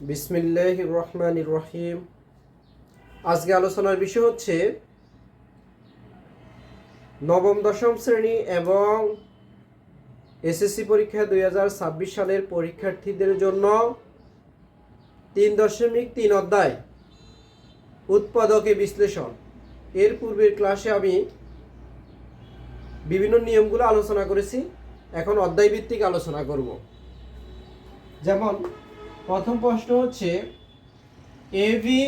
বিসমিল্লাহ রহমান রহিম আজকে আলোচনার বিষয় হচ্ছে নবম, দশম শ্রেণি এবং এসএসসি পরীক্ষা দুই হাজার ছাব্বিশ সালের পরীক্ষার্থীদের জন্য তিন দশমিক তিন অধ্যায় উৎপাদকে বিশ্লেষণ। এর পূর্বের ক্লাসে আমি বিভিন্ন নিয়মগুলো আলোচনা করেছি। এখন অধ্যায় ভিত্তিক আলোচনা করব। যেমন প্রথম প্রশ্ন হচ্ছে A V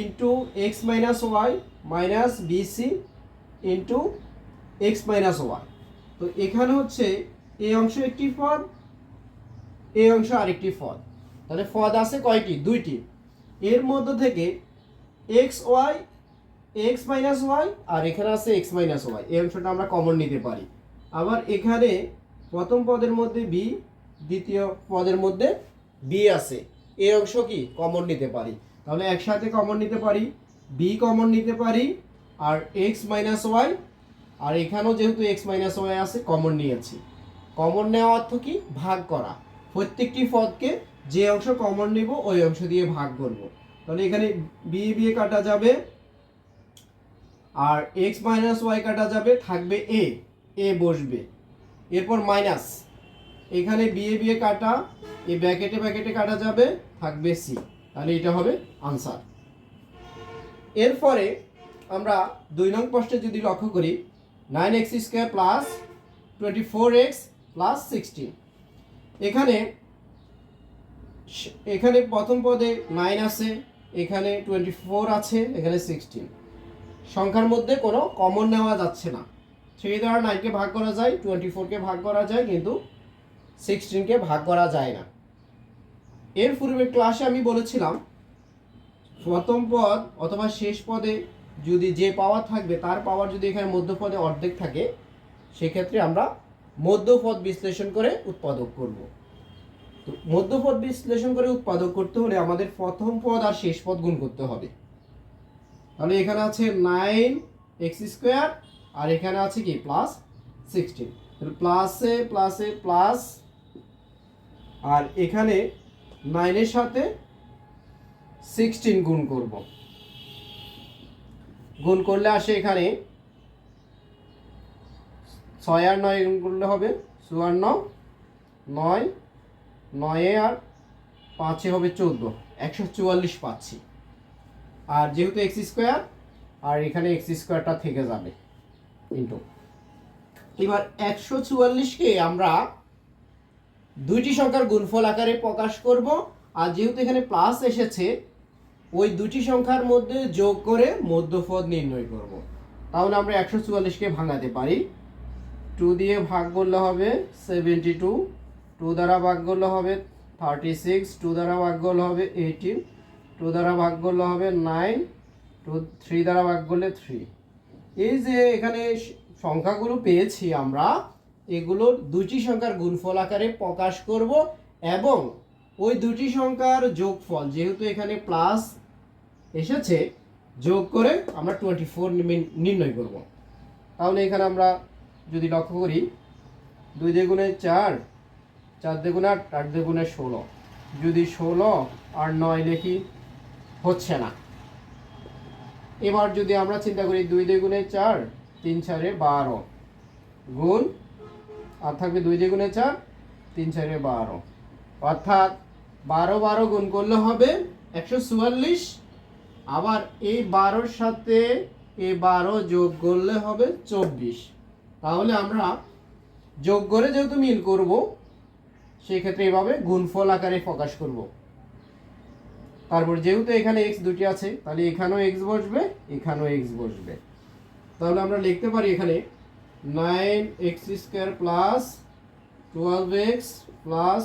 into X minus Y minus BC into X minus Y তো এখানে হচ্ছে এই অংশ একটি পদ এই অংশ আরেকটি পদ। তাহলে পদ আছে কয়টি? দুইটি। এর মধ্য থেকে X Y X minus Y আর এখানে আছে এক্স মাইনাস ওয়াই এই অংশটা আমরা কমন নিতে পারি। আবার এখানে প্রথম পদের মধ্যে বি দ্বিতীয় পদের মধ্যে বি আছে। এই অংশ কি? কমন নিতে পারি। তাহলে একসাথে কমন নিতে পারি বি কমন নিতে পারি, আর এক্স মাইনাস ওয়াই আর এখানেও যেহেতু এক্স মাইনাস ওয়াই আছে কমন নিয়েছি। কমন নেওয়া অর্থ কি? ভাগ করা। প্রত্যেকটি পদকে যে অংশ কমন নিব, ওই অংশ দিয়ে ভাগ করব। তাহলে এখানে বি বিয়ে কাটা যাবে, আর এক্স মাইনাস ওয়াই কাটা যাবে, থাকবে এ এ বসবে। এরপর মাইনাস এখানে বিয়ে বিয়ে কাটা এই ব্যাকেটে ব্যাকেটে কাটা যাবে, থাকবে সি তাহলে এটা হবে আনসার এরপরে আমরা দুই নং প্রশ্নে যদি লক্ষ্য করি nine X square plus twenty four X plus sixteen এখানে এখানে প্রথম পদে নাইন আছে, এখানে টোয়েন্টি ফোর আছে, এখানে সিক্সটিন সংখ্যার মধ্যে কোনো কমন নেওয়া যাচ্ছে না। থ্রি দ্বারা নাইনকে ভাগ করা যায় টোয়েন্টি ফোরকে ভাগ করা যায়, কিন্তু সিক্সটিনকে ভাগ করা যায় না। এর পূর্বের ক্লাসে আমি বলেছিলাম, প্রথম পদ অথবা শেষ পদে যদি যে পাওয়ার থাকবে, তার পাওয়ার যদি এখানে মধ্যপদে অর্ধেক থাকে, সেক্ষেত্রে আমরা মধ্যপদ বিশ্লেষণ করে উৎপাদক করব। তো মধ্যপদ বিশ্লেষণ করে উৎপাদক করতে হলে আমাদের প্রথম পদ আর শেষ পদ গুণ করতে হবে। তাহলে এখানে আছে নাইন এক্স স্কোয়ার আর এখানে আছে কি? প্লাস সিক্সটিন প্লাসে প্লাসে প্লাস আর এখানে নাইনের সাথে সিক্সটিন গুণ করব। গুণ করলে আসে এখানে ছয় আর নয় গুণ করলে হবে চুয়ান্ন, নয় নয়ে আর পাঁচে হবে চোদ্দ, একশো চুয়াল্লিশ পাচ্ছি। আর যেহেতু এক্স স্কোয়ার আর এখানে এক্স স্কোয়ারটা থেকে যাবে। ইন্টু এবার একশো চুয়াল্লিশকে আমরা দুইটি সংখ্যার গুণফল আকারে প্রকাশ করব। আর যেহেতু এখানে প্লাস এসেছে, ওই দুটি সংখ্যার মধ্যে যোগ করে মধ্যপদ নির্ণয় করব। তাহলে আমরা একশো চুয়াল্লিশকে ভাঙাতে পারি। টু দিয়ে ভাগ করলে হবে সেভেন্টি টু টু দ্বারা ভাগ করলে হবে থার্টি সিক্স টু দ্বারা ভাগ করলে হবে এইটিন টু দ্বারা ভাগ করলে হবে নাইন টু থ্রি দ্বারা ভাগ করলে থ্রি এই যে এখানে সংখ্যাগুলো পেয়েছি আমরা এগুলোর দুটি সংখ্যার গুণফল আকারে প্রকাশ করব এবং ওই দুটি সংখ্যার যোগফল যেহেতু এখানে প্লাস এসেছে, যোগ করে আমরা টোয়েন্টি ফোর নির্ণয় করব। তাহলে এখানে আমরা যদি লক্ষ্য করি, দুই দ্বিগুণে চার চার দ্বিগুণে আট আট দ্বিগুণে ষোলো। যদি ষোলো আর নয় লিখি হচ্ছে না। এবার যদি আমরা চিন্তা করি দুই দ্বিগুণে চার, তিন চারে বারো, গুণ আর থাকবে দুই দ্বিগুণে চার, তিন চারে বারো। অর্থাৎ বারো বারো গুণ করলে হবে একশো চুয়াল্লিশ। আবার এই বারোর সাথে এই বারো যোগ করলে হবে চব্বিশ। তাহলে আমরা যোগ করে যেহেতু মিল করব, সেক্ষেত্রে এভাবে গুণফল আকারে প্রকাশ করব। তারপর যেহেতু এখানে এক্স দুটি আছে, তাহলে এখানেও এক্স বসবে, এখানেও এক্স বসবে। তাহলে আমরা লিখতে পারি এখানে nine X square plus twelve X plus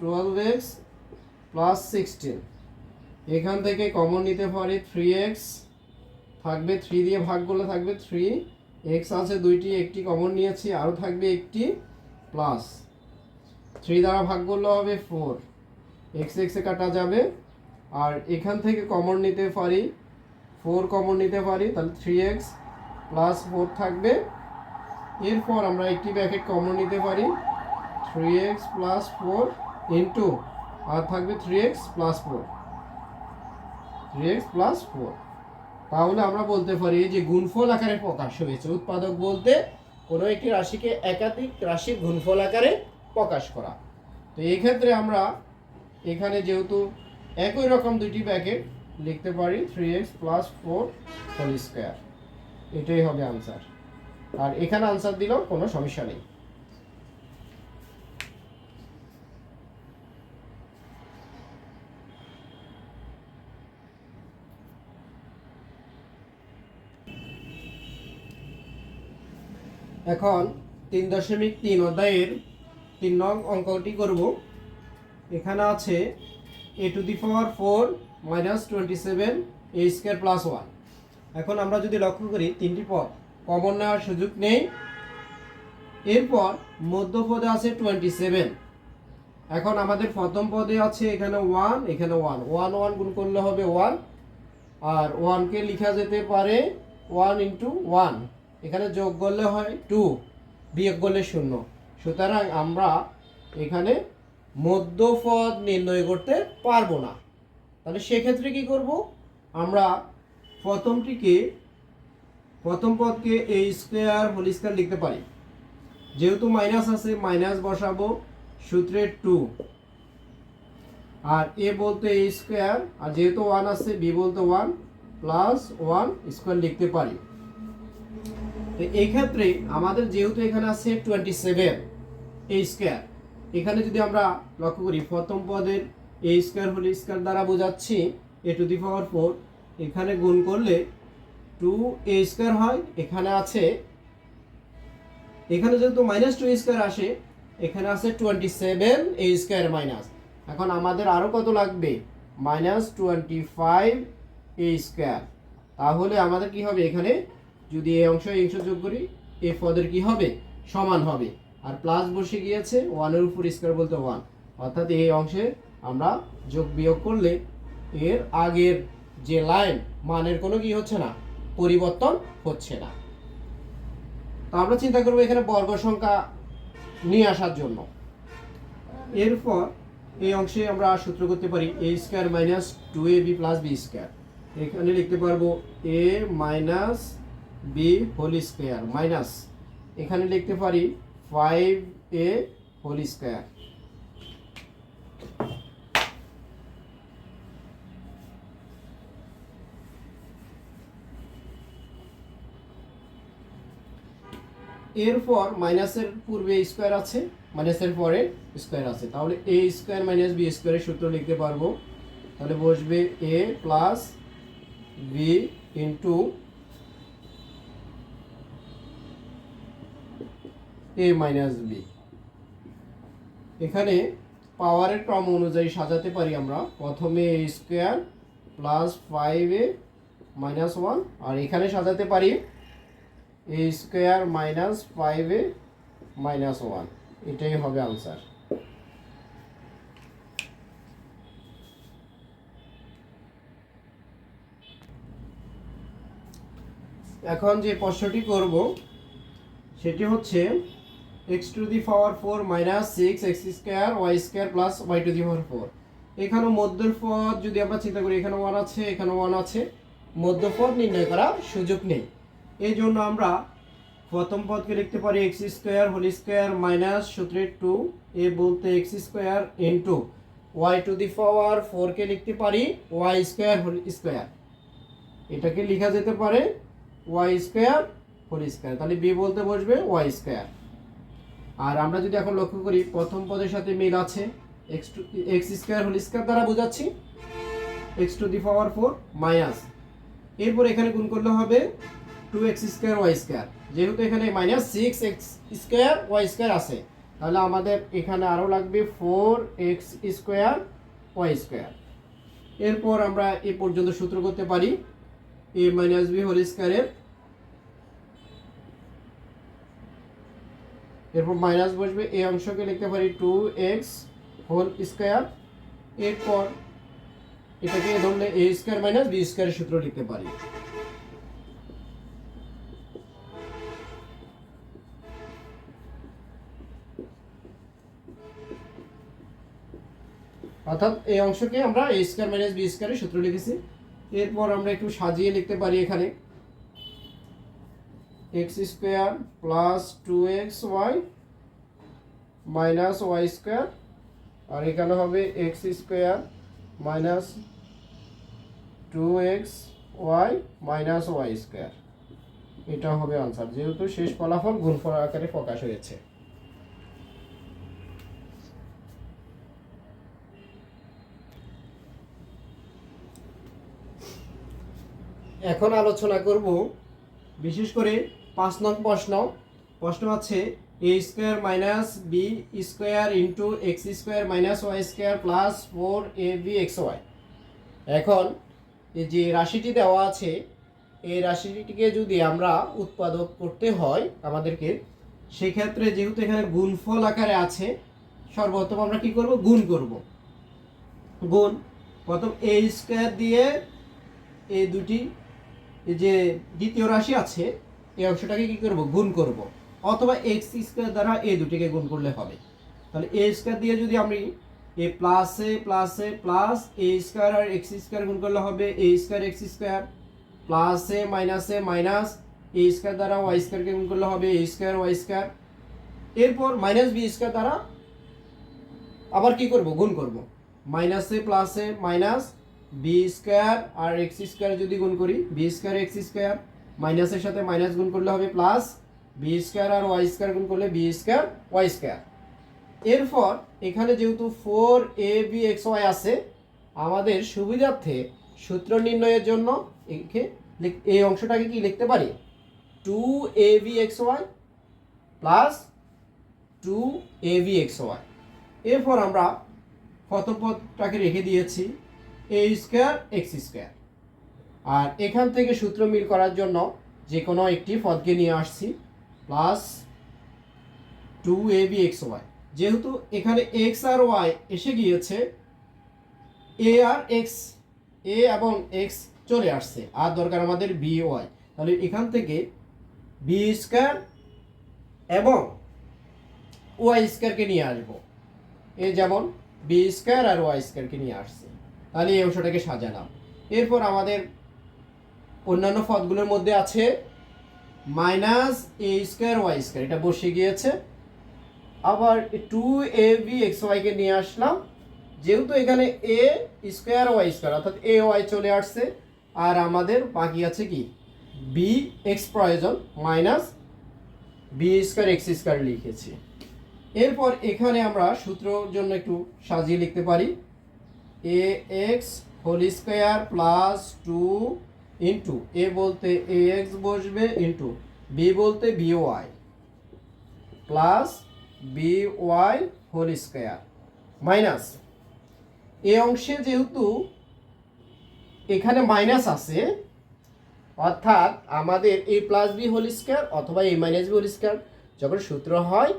twelve X plus sixteen. এখান থেকে কমন নিতে পারি থ্রি এক্স। থাকবে থ্রি দিয়ে ভাগ করলে থাকবে থ্রি এক্স আছে দুইটি, একটি কমন নিয়েছি, আরও থাকবে একটি প্লাস থ্রি দ্বারা ভাগ করলে হবে ফোর এক্স এক্সে কাটা যাবে। আর এখান থেকে কমন নিতে পারি ফোর কমন নিতে পারি, তাহলে থ্রি এক্স প্লাস ফোর থাকবে এরপর আমরা একটি ব্যাকেট কমন নিতে পারি। Three X plus four into আর থাকবে three X plus four three X plus four তাহলে আমরা বলতে পারি যে গুণফল আকারে প্রকাশ হয়েছে। উৎপাদক বলতে কোনো একটি রাশিকে একাধিক রাশির গুণফল আকারে প্রকাশ করা। তো এই ক্ষেত্রে আমরা এখানে যেহেতু একই রকম দুইটি ব্যাকেট লিখতে পারি three X plus four whole square এটাই হবে আনসার আর এখানে আনসার দিলেও কোনো সমস্যা নেই। এখন তিন দশমিক তিন অধ্যায়ের তিন নং অঙ্কটি করব। এখানে আছে A to the power four minus twenty seven A square plus one এখন আমরা যদি লক্ষ্য করি, তিনটি পদ কমন নেওয়ার সুযোগ নেই। এরপর মধ্যপদে আছে টোয়েন্টি সেভেন এখন আমাদের প্রথম পদে আছে এখানে ওয়ান এখানে ওয়ান ওয়ান ওয়ান গুণ করলে হবে ওয়ান আর ওয়ানকে লিখা যেতে পারে ওয়ান ইন্টু ওয়ান এখানে যোগ করলে হয় টু বিয়োগ করলে শূন্য। সুতরাং আমরা এখানে মধ্যপদ নির্ণয় করতে পারব না। তাহলে সেক্ষেত্রে কি করব? আমরা প্রথমটিকে প্রথম পদকে এ স্কোয়ার হোল স্কোয়ার লিখতে পারি। যেহেতু মাইনাস আছে মাইনাস বসাবো সূত্রে টু আর এ বলতে এ স্কোয়ার আর যেহেতু ওয়ান আছে বি বলতে ওয়ান প্লাস ওয়ান স্কোয়ার লিখতে পারি। তো এই ক্ষেত্রে আমাদের যেহেতু এখানে আছে টোয়েন্টি সেভেন এ স্কোয়ার এখানে যদি আমরা লক্ষ্য করি, প্রথম পদের এ স্কোয়ার হোল স্কোয়ার দ্বারা বোঝাচ্ছি এ টু দি পাওয়ার ফোর এখানে গুণ করলে টু এ স্কোয়ার হয়, এখানে আছে, এখানে যেহেতু মাইনাস টু স্কোয়ার আসে, এখানে আছে twenty seven A square minus এখন আমাদের আরও কত লাগবে? Minus twenty five A square তাহলে আমাদের কি হবে এখানে? যদি এই অংশ এই অংশ যোগ করি এই পদের কি হবে? সমান হবে। আর প্লাস বসে গিয়েছে ওয়ানের উপর স্কোয়ার বলতে ওয়ান অর্থাৎ এই অংশে আমরা যোগ বিয়োগ করলে এর আগের যে লাইন মানের কোনো কি হচ্ছে না? পরিবর্তন হচ্ছে না। তো আমরা চিন্তা করব এখানে বর্গ সংখ্যা নিয়ে আসার জন্য। এরপর এই অংশে আমরা সূত্র করতে পারি A square minus two A B plus B square এখানে লিখতে পারব A minus B whole square minus এখানে লিখতে পারি ফাইভ এ হোল স্কোয়ার এরপর মাইনাসের পূর্বে স্কোয়ার আছে মাইনাসের পরে স্কোয়ার আছে। তাহলে এ স্কোয়ার মাইনাস বি স্কোয়ারের সূত্র লিখতে পারব। তাহলে বসবে A plus B into A minus B এখানে পাওয়ারের ক্রম অনুযায়ী সাজাতে পারি আমরা। প্রথমে A square plus five A minus one আর এখানে সাজাতে পারি A square minus five A minus one এটাই হবে আনসার এখন যে প্রশ্নটি করব, সেটি হচ্ছে X to the power four minus six X square Y square plus Y to the power four এখানে মধ্যের পদ যদি আমরা চিন্তা করি, এখানে ওয়ান আছে, এখানে ওয়ান আছে মধ্যপদ নির্ণয় করার সুযোগ নেই। এই জন্য আমরা প্রথম পদকে লিখতে পারি X square whole square minus সূত্রে টু এ বলতে X square into Y to the power ফোরকে লিখতে পারি ওয়াই স্কোয়ার হোল স্কোয়ার। এটাকে লেখা যেতে পারে ওয়াই স্কোয়ার হোল স্কোয়ার। তাহলে বি বলতে বসবে ওয়াই স্কোয়ার। আর আমরা যদি এখন লক্ষ্য করি, প্রথম পদের সাথে মিল আছে X to X square whole square দ্বারা বোঝাচ্ছি। X to the power four minus. এরপর এখানে গুণ করলে হবে two X square Y square যেহেতু এখানে minus six X square Y square আছে, তাহলে আমাদের এখানে আরও লাগবে four X square Y square এরপর আমরা এ পর্যন্ত সূত্র করতে পারি এ মাইনাস বি হোল স্কোয়ারের এরপর মাইনাস বসবে এই অংশকে লিখতে পারি টু এক্স হোল স্কোয়ার এরপর এটাকে ধরলে এ স্কোয়ার মাইনাস বি স্কোয়ারের সূত্র লিখতে পারি। অর্থাৎ এই অংশকে আমরা এ স্কোয়ার মাইনাস বি স্কোয়ারের সূত্র লিখেছি। এরপর আমরা একটু সাজিয়ে লিখতে পারি এখানে। X square plus two X Y minus Y square আর এখানে হবে X square minus two X Y minus Y square এটা হবে আনসার যেহেতু শেষ ফলাফল গুণফল আকারে প্রকাশ হয়েছে। এখন আলোচনা করব বিশেষ করে পাঁচ নং প্রশ্ন। প্রশ্ন আছে A square minus B square into X square minus Y square plus four A B X Y এখন যে রাশিটি দেওয়া আছে, এই রাশিটিকে যদি আমরা উৎপাদক করতে হয় আমাদেরকে, সেক্ষেত্রে যেহেতু এখানে গুণফল আকারে আছে, সর্বপ্রথম আমরা কি করব? গুণ করব। গুণ। প্রথম এ স্কোয়ার দিয়ে এই দুটি যে দ্বিতীয় রাশি আছে, এই অংশটাকে কি করব? গুণ করব। অথবা এক্স স্কোয়ার দ্বারা এই দুটিকে গুণ করলে হবে। তাহলে এ স্কোয়ার দিয়ে যদি আমি এ প্লাসে প্লাসে প্লাস এ স্কোয়ার আর এক্স স্কোয়ার গুণ করলে হবে এ স্কোয়ার এক্স স্কোয়ার প্লাসে মাইনাসে মাইনাস এ স্কোয়ার দ্বারা ওয়াই স্কোয়ারকে গুণ করলে হবে এ স্কোয়ার ওয়াই স্কোয়ার এরপর মাইনাস বি স্কোয়ার দ্বারা আবার কি করব? গুণ করব। মাইনাসে প্লাসে মাইনাস বি স্কোয়ার আর এক্স স্কোয়ার যদি গুণ করি, বি স্কোয়ার, এক্স স্কোয়ার, মাইনাসের সাথে মাইনাস গুণ করলে হবে প্লাস বি স্কোয়ার আর ওয়াই স্কোয়ার গুণ করলে বি স্কোয়ার, ওয়াই স্কোয়ার। এরপর এখানে যেহেতু four A, B, X, Y আছে, আমাদের সুবিধার্থে সূত্র নির্ণয়ের জন্য একে এই অংশটাকে কি লিখতে পারি? Two A, B, X, Y plus two A, B, X, Y. এরপর আমরা প্রথম পদটাকে রেখে দিয়েছি। এ স্কোয়ার এক্স স্কোয়ার আর এখান থেকে সূত্র মিল করার জন্য যে কোনো একটি পদকে নিয়ে আসছি plus two A B X Y যেহেতু এখানে এক্স আর ওয়াই এসে গিয়েছে এ আর এক্স এ এবং এক্স চলে আসছে, আর দরকার আমাদের বি ওয়াই তাহলে এখান থেকে বি স্কোয়ার এবং ওয়াই স্কোয়ারকে নিয়ে আসব। এ যেমন বি স্কোয়ার আর ওয়াই স্কোয়ারকে নিয়ে আসছে। তাহলে এই অংশটাকে সাজালাম। এরপর আমাদের অন্যান্য পদগুলোর মধ্যে আছে minus a square, y square. এটা বসে গিয়েছে। আবার টু এ বি এক্স ওয়াইকে নিয়ে আসলাম। যেহেতু এখানে এ স্কোয়ার, ওয়াই স্কোয়ার, অর্থাৎ এ, ওয়াই চলে আসছে, আর আমাদের বাকি আছে কি? বি এক্স প্রয়োজন minus b square x square লিখেছি। এরপর এখানে আমরা সূত্রর জন্য একটু সাজিয়ে লিখতে পারি। A x whole square plus two into a বলতে এ এক্স বসবে ইন্টু বি বলতে b y plus b y whole square minus a অংশে যেহেতু এখানে মাইনাস আছে, অর্থাৎ আমাদের a plus b whole square অথবা a minus b whole square যখন সূত্র হয়,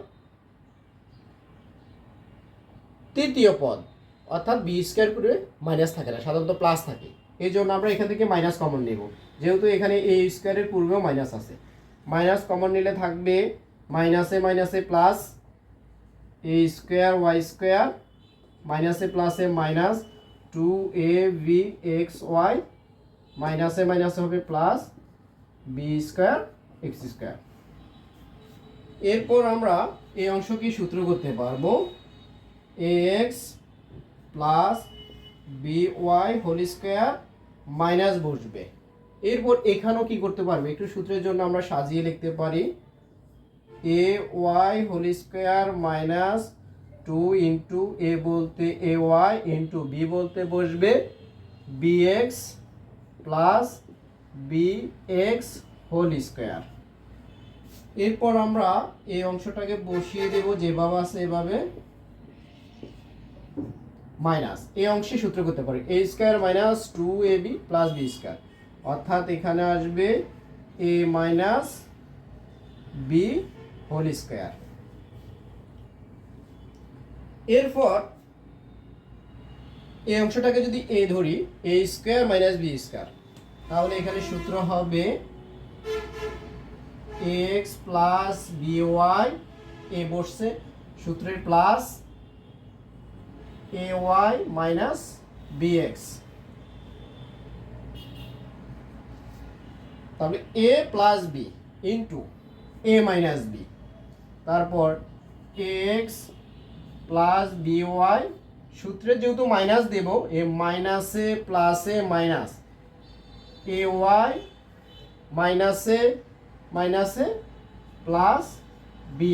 তৃতীয় পদ। অর্থাৎ বি স্কোয়ার করে মাইনাস থাকে না, সাধারণত প্লাস থাকে। এই জন্য আমরা এখান থেকে মাইনাস কমন নেব। যেহেতু এখানে এ স্কোয়ারের পূর্বেও মাইনাস আছে। মাইনাস কমন নিলে থাকবে মাইনাসে মাইনাসে plus a square y square মাইনাসে প্লাসে minus two a b x y মাইনাসে মাইনাসে হবে plus b square x square এরপর আমরা এই অংশকে সূত্র করতে পারব a x plus b y whole square minus বসবে। এরপর এখানেও কি করতে পারবে? একটু সূত্রের জন্য আমরা সাজিয়ে লিখতে পারি। A y whole square minus two into a বলতে এ ওয়াই ইন্টু বি বলতে বসবে। B x plus b x whole square. এরপর আমরা এই অংশটাকে বসিয়ে দেব যেভাবে আছে এভাবে। মাইনাস এই অংশে সূত্র করতে পারি, a square minus two a b plus b square. অর্থাৎ এখানে আসবে a minus b whole square. এরপর এই অংশটাকে যদি এ ধরি, a square minus b square, তাহলে এখানে সূত্র হবে x plus b y, a বসছে সূত্রের plus a y minus b x তাহলে a plus b into a minus b তারপর এক্স প্লাস বি ওয়াই সূত্রে যেহেতু মাইনাস দেব এ মাইনাসে প্লাসে মাইনাস এ ওয়াই মাইনাসে মাইনাসে প্লাস বি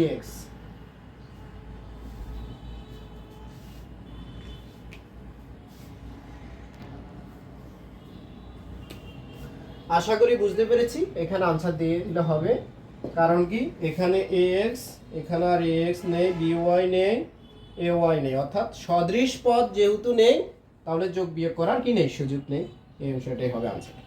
আশা করি বুঝতে পেরেছি। এখানে আনসার দিয়ে দিলে হবে। কারণ কি? এখানে এ এক্স এখানে আর এ এক্স নেই বি ওয়াই নেই এ ওয়াই নেই। অর্থাৎ সদৃশ পদ যেহেতু নেই, তাহলে যোগ বিয়োগ করার কি নেই? সুযোগ নেই। এই বিষয়টাই হবে আনসার